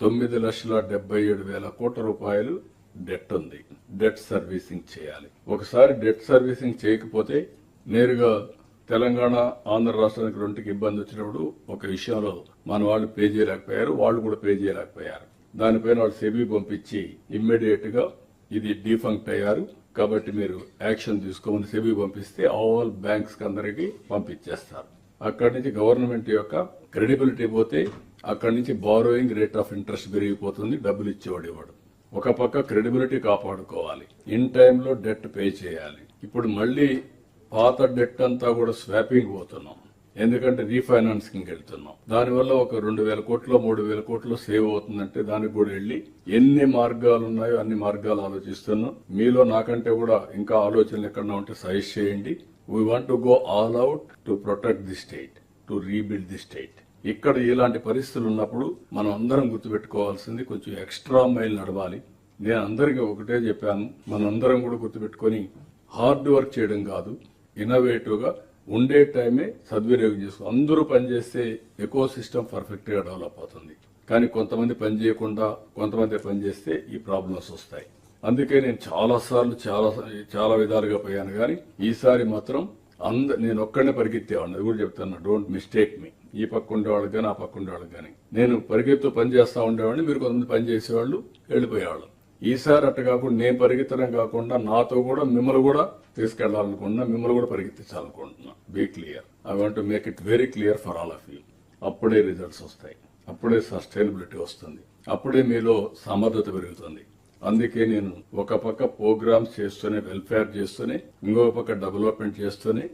తొమ్మిది లక్షల డెబ్బై ఏడు వేల కోట్ల రూపాయలు డెట్ ఉంది. డెట్ సర్వీసింగ్ చేయాలి. ఒకసారి డెట్ సర్వీసింగ్ చేయకపోతే నేరుగా తెలంగాణ ఆంధ్ర రాష్ట్రానికి రెండుకి ఇబ్బంది వచ్చినప్పుడు ఒక విషయంలో మన వాళ్ళు పే చేయలేకపోయారు వాళ్ళు కూడా పే చేయలేకపోయారు. దానిపైన వాళ్ళు సెబీ పంపించి ఇమ్మీడియట్గా ఇది డిఫంక్ట్ అయ్యారు. కాబట్టి మీరు యాక్షన్ తీసుకోమని సెబీ పంపిస్తే ఆల్ బ్యాంక్స్ అందరికి పంపించేస్తారు. అక్కడి నుంచి గవర్నమెంట్ యొక్క క్రెడిబిలిటీ పోతే అక్కడి నుంచి బారోయింగ్ రేట్ ఆఫ్ ఇంట్రెస్ట్ పెరిగిపోతుంది డబ్బులు ఇచ్చేవాడు ఇవ్వడు. ఒక పక్క క్రెడిబిలిటీ కాపాడుకోవాలి. ఇన్ టైంలో డెట్ పే చేయాలి. ఇప్పుడు మళ్ళీ పాత డెట్ అంతా కూడా స్వాపింగ్ పోతున్నాం. ఎందుకంటే రీఫైనాన్సింగ్ వెళ్తున్నాం దానివల్ల ఒక రెండు వేల కోట్లు మూడు వేల కోట్లు సేవ్ అవుతుందంటే దానికి కూడా వెళ్ళి ఎన్ని మార్గాలు ఉన్నాయో అన్ని మార్గాలు ఆలోచిస్తున్నాం. మీలో నాకంటే కూడా ఇంకా ఆలోచనలు ఎక్కడన్నా ఉంటే సజెస్ట్ చేయండి. We want to go all out to protect the state to rebuild the state ఇక్కడ ఇలాంటి పరిస్థితులు ఉన్నప్పుడు మనం అందరం గుర్తుపెట్టుకోవాల్సింది కొంచెం ఎక్స్ట్రా మైల్ నడవాలి. నేను అందరికీ ఒకటే చెప్పాను. మనందరం కూడా గుర్తుపెట్టుకొని హార్డ్ వర్క్ చేయడం కాదు ఇన్నోవేటివ్గా ఉండే టైమే సద్వినియోగం చేసుకో. అందరూ పనిచేస్తే ఎకో సిస్టమ్ పర్ఫెక్ట్గా డెవలప్ అవుతుంది. కానీ కొంతమంది పని చేయకుండా కొంతమంది పని చేస్తే ఈ ప్రాబ్లమ్స్ వస్తాయి. అందుకే నేను చాలా సార్లు చాలా చాలా విధాలుగా పోయాను. కానీ ఈసారి మాత్రం అంద నేను ఒక్కడనే పరిగెత్తేవాడిని. అది కూడా చెప్తాను డోంట్ మిస్టేక్ మీ ఈ పక్క ఉండేవాళ్ళకి కానీ ఆ పక్క ఉండేవాళ్ళకి కానీ. నేను పరిగెత్తు పని చేస్తా ఉండేవాడిని. మీరు కొంతమంది పని చేసేవాళ్ళు వెళ్ళిపోయేవాళ్ళు. ఈసారి అట్ట కాకుండా నేను పరిగెత్తడం కాకుండా నాతో కూడా మిమ్మల్ని కూడా తీసుకెళ్ళాలనుకుంటున్నా మిమ్మల్ని కూడా పరిగెత్తించాలనుకుంటున్నా. Be clear I want make it very clear for all of you అప్పుడే రిజల్ట్స్ వస్తాయి. అప్పుడే సస్టైనబిలిటీ వస్తుంది. అప్పుడే మీలో సమర్థత పెరుగుతుంది. అందుకే నేను ఒక పక్క ప్రోగ్రామ్స్ చేస్తూనే వెల్ఫేర్ చేస్తూనే ఇంకో పక్క డెవలప్మెంట్ చేస్తూనే